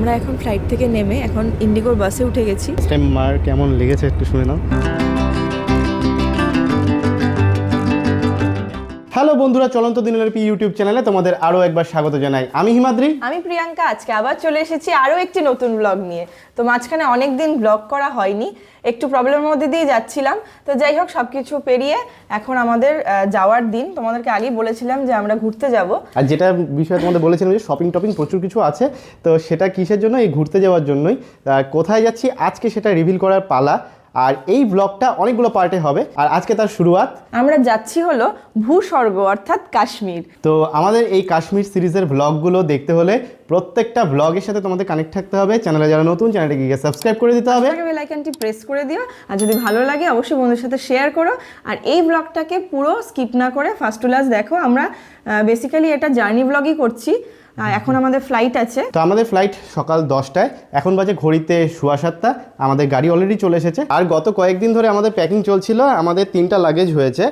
আমরা এখন ফ্লাইট থেকে নেমে এখন ইন্ডিগোর বাসে উঠে গেছি। মার কেমন লেগেছে একটু শুনে নাও। হ্যালো বন্ধুরা চলন্ত দিনের পি ইউটিউব চ্যানেলে তোমাদের আরও একবার স্বাগত জানাই। আমি হিমাদ্রি। আমি প্রিয়াঙ্কা আজকে আবার চলে এসেছি আরও একটি নতুন ব্লগ নিয়ে। তো মাঝখানে অনেক দিন ব্লগ করা হয়নি একটু প্রবলেমের মধ্যে দিয়ে যাচ্ছিলাম। তো যাই হোক সব কিছু পেরিয়ে এখন আমাদের যাওয়ার দিন। তোমাদেরকে আগেই বলেছিলাম যে আমরা ঘুরতে যাব। আর যেটা বিষয়ে তোমাদের বলেছিলাম যে শপিং টপিং প্রচুর কিছু আছে তো সেটা কিসের জন্য? এই ঘুরতে যাওয়ার জন্যই। কোথায় যাচ্ছি? আজকে সেটা রিভিল করার পালা। আর এই ব্লগটা অনেকগুলো পার্টে হবে। আর আজকে তার শুরুয়াত। আমরা যাচ্ছি হলো ভূস্বর্গ অর্থাৎ কাশ্মীর। তো আমাদের এই কাশ্মীর সিরিজের ব্লগগুলো দেখতে হলে প্রত্যেকটা ব্লগের সাথে তোমাদের কানেক্ট থাকতে হবে। চ্যানেলে যারা নতুন চ্যানেলটিকে গিয়ে সাবস্ক্রাইব করে দিতে হবে। বেল আইকনটি প্রেস করে দিও। আর যদি ভালো লাগে অবশ্যই বন্ধুদের সাথে শেয়ার করো। আর এই ব্লগটাকে পুরো স্কিপ না করে ফার্স্ট টু লাস্ট দেখো আমরা বেসিক্যালি এটা জার্নি ব্লগই করছি। এখন আমাদের ফ্লাইট আছে। তো আমাদের ফ্লাইট সকাল দশটায়। এখন বাজে ঘড়িতে সোয়া সাতটা। আমাদের গাড়ি অলরেডি চলে এসেছে। আর গত কয়েকদিন ধরে আমাদের প্যাকিং চলছিল, আমাদের তিনটা লাগেজ হয়েছে।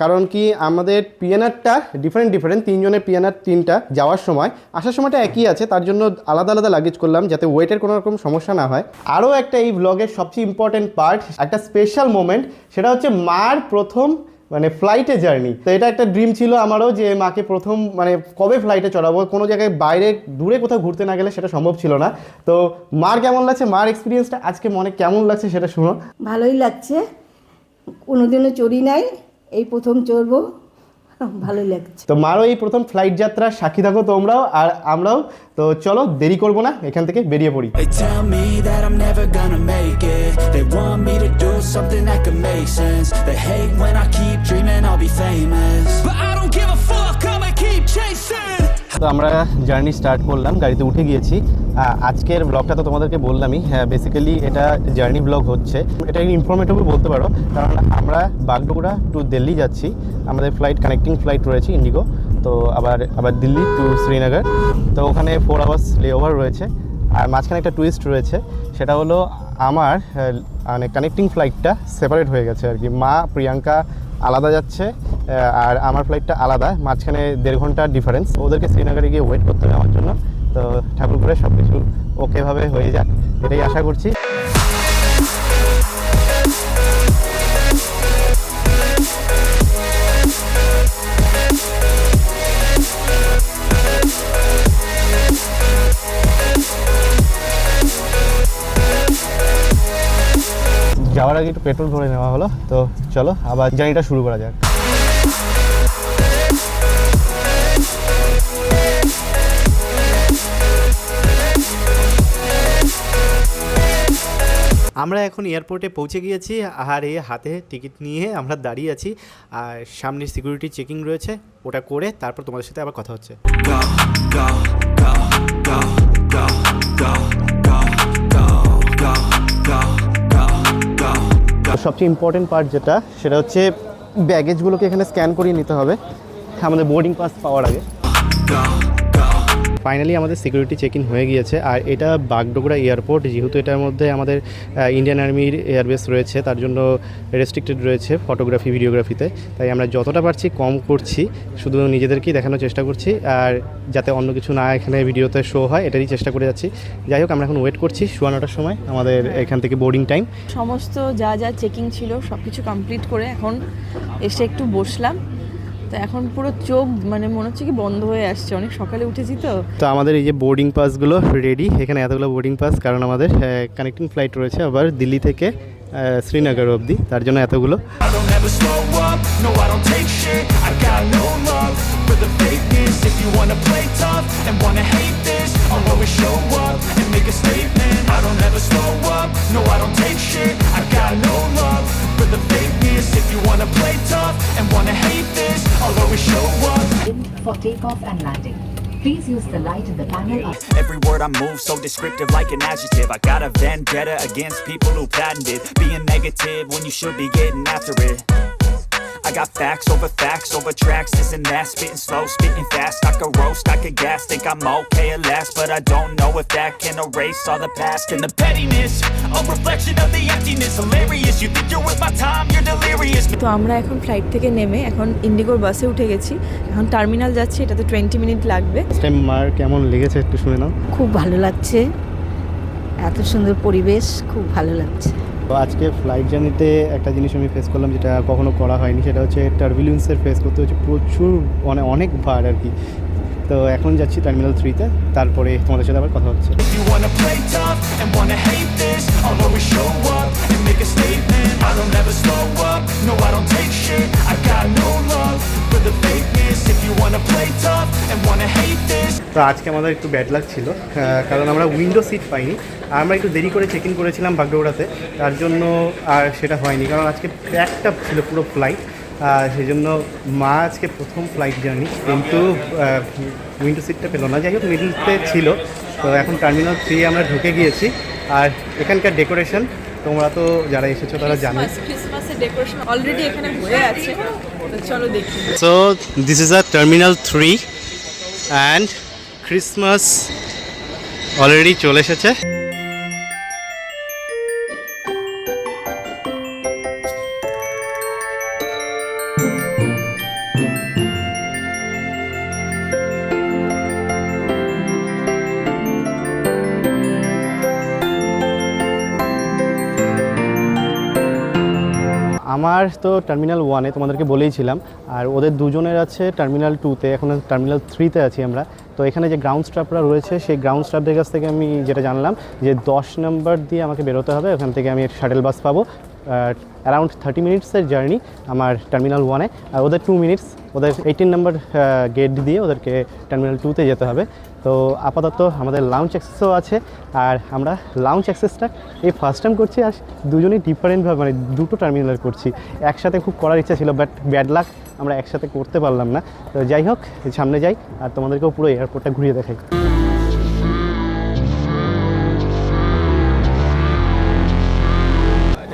কারণ কি আমাদের পিএনআরটা ডিফারেন্ট ডিফারেন্ট তিনজনের পিএনআর তিনটা যাওয়ার সময়। আসার সময়টা একই আছে, তার জন্য আলাদা আলাদা লাগেজ করলাম যাতে ওয়েটের কোনো রকম সমস্যা না হয়। আরও একটা এই ব্লগের সবচেয়ে ইম্পর্টেন্ট পার্ট একটা স্পেশাল মোমেন্ট সেটা হচ্ছে মার প্রথম মানে ফ্লাইটে জার্নি তো এটা একটা ড্রিম ছিল আমারও যে মাকে প্রথম মানে কবে ফ্লাইটে চড়াবো কোনো জায়গায় বাইরে দূরে কোথাও ঘুরতে না গেলে সেটা সম্ভব ছিল না। তো মার কেমন লাগছে? মার এক্সপিরিয়েন্সটা আজকে মনে কেমন লাগছে সেটা শুনো। ভালোই লাগছে। কোনোদিনও চড়ি নাই এই প্রথম চড়বো। ভালোই লাগছে। তো মারও এই প্রথম ফ্লাইট যাত্রা সাক্ষী থাকো তোমরাও আর আমরাও। তো চলো দেরি করব না এখান থেকে বেরিয়ে পড়ি। They want me to do something that could make sense. They hate when I keep famous. But I don't give a fuck, I'ma keep chasing. তো আমরা জার্নি স্টার্ট করলাম গাড়িতে উঠে গিয়েছি। আজকের ব্লগটা তো তোমাদেরকে বললামই। হ্যাঁ বেসিক্যালি এটা জার্নি ব্লগ হচ্ছে। এটা ইনফরমেটিভ বলতে পারো কারণ আমরা বাগডোগরা টু দিল্লি যাচ্ছি। আমাদের ফ্লাইট কানেক্টিং ফ্লাইট রয়েছে ইন্ডিগো তো আবার আবার দিল্লি টু শ্রীনগর। তো ওখানে ফোর আওয়ার্স লেওভার রয়েছে। আর মাঝখানে একটা টুইস্ট রয়েছে সেটা হলো আমার মানে কানেক্টিং ফ্লাইটটা সেপারেট হয়ে গেছে আর কি। মা প্রিয়াঙ্কা আলাদা যাচ্ছে আর আমার ফ্লাইটটা আলাদা, মাঝখানে দেড় ঘণ্টার ডিফারেন্স ওদেরকে শ্রীনগরে গিয়ে ওয়েট করতে হবে আমার জন্য। তো ঠাকুর করে সব কিছু ওকেভাবে হয়ে যাক, এটাই আশা করছি। আগে একটু পেট্রোল ভরে নেওয়া হলো তো চলো আবার জার্নিটা শুরু করা যাক। আমরা এখন এয়ারপোর্টে পৌঁছে গিয়েছি আর এই হাতে টিকিট নিয়ে আমরা দাঁড়িয়ে আছি আর সামনে সিকিউরিটি চেকিং রয়েছে ওটা করে তারপর তোমাদের সাথে আবার কথা হচ্ছে। সবচেয়ে ইম্পর্টেন্ট পার্ট যেটা, সেটা হচ্ছে ব্যাগেজগুলোকে এখানে স্ক্যান করিয়ে নিতে হবে। আমাদের বোর্ডিং পাস পাওয়ার আগে। ফাইনালি আমাদের সিকিউরিটি চেক ইন হয়ে গিয়েছে। আর এটা বাগডোগরা এয়ারপোর্ট যেহেতু এটার মধ্যে আমাদের ইন্ডিয়ান আর্মির এয়ারবেস রয়েছে, তার জন্য রেস্ট্রিক্টেড রয়েছে ফটোগ্রাফি ভিডিওগ্রাফিতে তাই আমরা যতটা পারছি কম করছি, শুধু নিজেদেরকেই দেখানোর চেষ্টা করছি। আর যাতে অন্য কিছু না এখানে ভিডিওতে শো হয়, এটারই চেষ্টা করে যাচ্ছি। যাই হোক, আমরা এখন ওয়েট করছি নটার সময়, আমাদের এখান থেকে বোর্ডিং টাইম সমস্ত যা যা চেকিং ছিল সব কিছু কমপ্লিট করে এখন এসে একটু বসলাম। তো এখন পুরো চোখ মানে মনে হচ্ছে কি বন্ধ হয়ে আসছে। অনেক সকালে উঠেছি তো। তো আমাদের এই যে বোর্ডিং পাসগুলো রেডি এখানে এতগুলো বোর্ডিং পাস কারণ আমাদের কানেক্টিং ফ্লাইট রয়েছে আবার দিল্লি থেকে শ্রীনগর অবধি তার জন্য এতগুলো। If you wanna play tough and wanna hate this although we show up. For takeoff and landing. Please use the light in the panel. Every word I move so descriptive like an adjective. I got a vendetta against people who patented being negative when you should be getting after it. I got facts over facts over tracks, this and that. Spitting slow, spitting fast. I could roast, I could gas. Think I'm okay at last, but I don't know if that can erase all the past and the pettiness. A reflection of the emptiness. Hilarious. You think you're worth my time? You're delirious. তো আমরা এখন flight থেকে নেমে এখন ইন্ডিগোর বাসে উঠে গেছি এখন টার্মিনাল যাচ্ছি এটাতে টোয়েন্টি মিনিট লাগবে টাইম মার কেমন লেগেছে একটু শুনে নাও খুব ভালো লাগছে এত সুন্দর পরিবেশ খুব ভালো লাগছে তো আজকে ফ্লাইট জার্নিতে একটা জিনিস আমি ফেস করলাম যেটা কখনো করা হয়নি, সেটা হচ্ছে টার্বুলেন্সের ফেস করতে হচ্ছে প্রচুর মানে অনেক ভার আর কি। তো এখন যাচ্ছি টার্মিনাল থ্রিতে তারপরে তোমাদের সাথে আবার কথা হচ্ছে। Make a statement. I don't তো আজকে আমাদের একটু ব্যাড লাক ছিল কারণ আমরা উইন্ডো সিট পাইনি। আর আমরা একটু দেরি করে চেক ইন করেছিলাম বাগডোগরাতে তার জন্য আর সেটা হয়নি কারণ আজকে প্যাকটা ছিল পুরো ফ্লাইট সেই জন্য মা আজকে প্রথম ফ্লাইট জার্নি কিন্তু উইন্ডো সিটটা পেল না। যাই হোক মিডলতে ছিল তো এখন টার্মিনাল থ্রি আমরা ঢুকে গিয়েছি। আর এখানকার ডেকোরেশন তোমরা তো যারা এসেছ তারা জানো ডেকোরেশন অলরেডি এখানে হয়ে আছে। চলো দেখি। So this is a terminal three and Christmas already চলে এসেছে। আমার তো টার্মিনাল ওয়ানে তোমাদেরকে বলেইছিলাম আর ওদের দুজনের আছে টার্মিনাল টুতে এখন টার্মিনাল থ্রিতে আছি আমরা। তো এখানে যে গ্রাউন্ড স্টাফরা রয়েছে, সেই গ্রাউন্ড স্টাফদের কাছ থেকে আমি যেটা জানলাম যে দশ নম্বর দিয়ে আমাকে বেরোতে হবে, ওখান থেকে আমি শাটেল বাস পাবো। অ্যারাউন্ড থার্টি মিনিটসের জার্নি আমার টার্মিনাল ওয়ানে আর ওদের টু মিনিটস ওদের এইটিন নম্বর গেট দিয়ে ওদেরকে টার্মিনাল টুতে যেতে হবে। তো আপাতত আমাদের লাউঞ্চ অ্যাক্সেসও আছে, আর আমরা লাউঞ্চ অ্যাক্সেসটা এই ফার্স্ট টাইম করছি, আর দুজনেই ডিফারেন্টভাবে মানে দুটো টার্মিনাল করছি। একসাথে খুব করার ইচ্ছা ছিল বাট ব্যাড লাক আমরা একসাথে করতে পারলাম না। তো যাই হোক, সামনে যাই, আর তোমাদেরকেও পুরো এয়ারপোর্টটা ঘুরিয়ে দেখাই।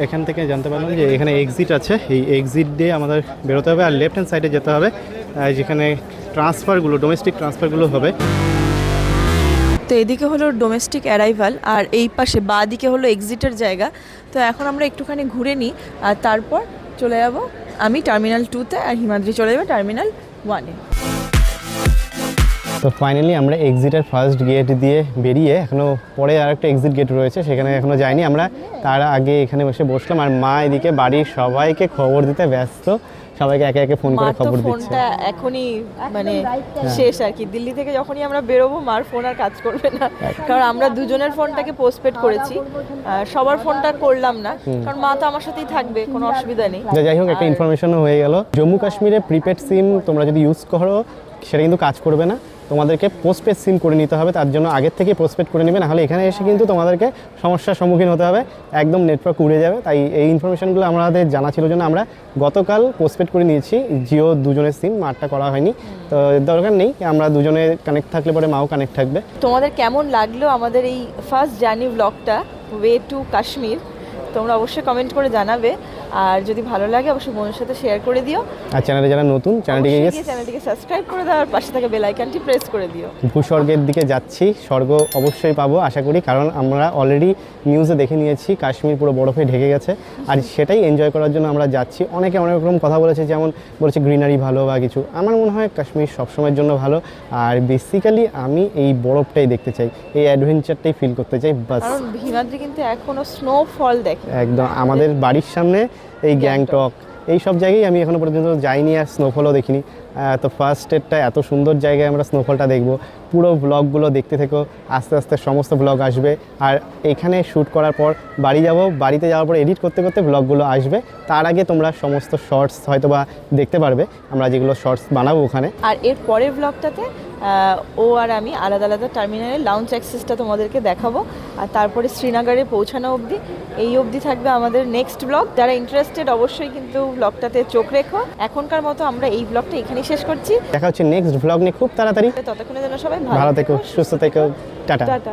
এখান থেকে জানতে পারলাম যে এখানে এক্সিট আছে। এই এক্সিট দিয়ে আমাদের বেরোতে হবে আর লেফট হ্যান্ড সাইডে যেতে হবে যেখানে ট্রান্সফারগুলো ডোমেস্টিক ট্রান্সফারগুলো হবে। তো এদিকে হলো ডোমেস্টিক অ্যারাইভাল আর এই পাশে বা দিকে হলো এক্সিটের জায়গা। তো এখন আমরা একটুখানি ঘুরে নিই আর তারপর চলে যাব আমি টার্মিনাল টুতে আর হিমাদ্রি চলে যাবে টার্মিনাল ওয়ানে তো ফাইনালি আমরা এক্সিটের ফার্স্ট গেট দিয়ে বেরিয়ে এখনও পরে আর একটা এক্সিট গেট রয়েছে সেখানে এখনও যাইনি। আমরা তার আগে এখানে বসে বসলাম আর মা এদিকে বাড়ির সবাইকে খবর দিতে ব্যস্ত। সবাইকে একে একে ফোন করে খবর দিচ্ছে। এখনই মানে শেষ আর কি। দিল্লি থেকে যখনই আমরা বেরোবো মার ফোন আর কাজ করবে না। কারণ আমরা দুজনের ফোনটাকে পোস্টপেড করেছি। সবার ফোনটা করলাম না। কারণ মা তো আমার সাথেই থাকবে কোনো অসুবিধা নেই। যাই হোক একটা ইনফরমেশনও হয়ে গেল। জম্মু কাশ্মীরে প্রিপেড সিম তোমরা যদি ইউজ করো সেটা কিন্তু কাজ করবে না। তোমাদেরকে পোস্টপেড সিম করে নিতে হবে, তার জন্য আগের থেকে পোস্টপেড করে নেবে, নাহলে এখানে এসে কিন্তু তোমাদেরকে সমস্যার সম্মুখীন হতে হবে, একদম নেটওয়ার্ক উড়ে যাবে। তাই এই ইনফরমেশনগুলো আমাদের জানা ছিল জন্য আমরা গতকাল পোস্টপেড করে নিয়েছি, জিও দুজনের সিম মারটা করা হয়নি। তো দরকার নেই, আমরা দুজনে কানেক্ট থাকলে পরে মাও কানেক্ট থাকবে। তোমাদের কেমন লাগল আমাদের এই ফার্স্ট জার্নি ব্লগটা ওয়ে টু কাশ্মীর তোমরা অবশ্যই কমেন্ট করে জানাবে। আর যদি ভালো লাগে অবশ্যই বোনের সাথে শেয়ার করে দিও। আর চ্যানেলে যারা নতুন চ্যানেলটিকে চ্যানেলটিকে সাবস্ক্রাইব করে দাও আর পাশে থাকা বেল আইকনটি প্রেস করে দিও। ভূস্বর্গের দিকে যাচ্ছি স্বর্গ অবশ্যই পাবো আশা করি কারণ আমরা অলরেডি নিউজে দেখে নিয়েছি কাশ্মীর পুরো বরফে ঢেকে গেছে। আর সেটাই এনজয় করার জন্য আমরা যাচ্ছি। অনেকে অনেক রকম কথা বলেছে যেমন বলেছে গ্রিনারি ভালো বা কিছু। আমার মনে হয় কাশ্মীর সবসময়ের জন্য ভালো। আর বেসিক্যালি আমি এই বরফটাই দেখতে চাই এই অ্যাডভেঞ্চারটাই ফিল করতে চাই বাস। হিমাদ্রি কিন্তু এখনও স্নোফল দেখে। একদম আমাদের বাড়ির সামনে এই গ্যাংটক এই সব জায়গায় আমি এখনও পর্যন্ত যাইনি আর স্নোফলও দেখিনি। তো ফার্স্ট স্টেটটা এত সুন্দর জায়গায় আমরা স্নোফলটা দেখব। পুরো ব্লগগুলো দেখতে থেকো, আস্তে আস্তে সমস্ত ব্লগ আসবে। আর এখানে শ্যুট করার পর বাড়ি যাব, বাড়িতে যাওয়ার পর এডিট করতে করতে ব্লগগুলো আসবে। তার আগে তোমরা সমস্ত শর্টস হয়তো বা দেখতে পারবে, আমরা যেগুলো শর্টস বানাবো ওখানে। আর এর পরের ব্লগটাতে ও আর আমি আলাদা আলাদা টার্মিনালে লাউঞ্জ অ্যাক্সেসটা তোমাদেরকে দেখাবো। আর তারপরে শ্রীনগরে পৌঁছানো অবধি, এই অবধি থাকবে আমাদের নেক্সট ব্লগ যারা ইন্টারেস্টেড অবশ্যই কিন্তু ব্লগটাতে চোখ রেখো। এখনকার মতো আমরা এই ব্লগটা এখানেই শেষ করছি। দেখা হচ্ছে নেক্সট ব্লগ নিয়ে খুব তাড়াতাড়ি। ততক্ষণের জন্য সবাই ভালো থেকো সুস্থ থেকো টাটা। টাটা।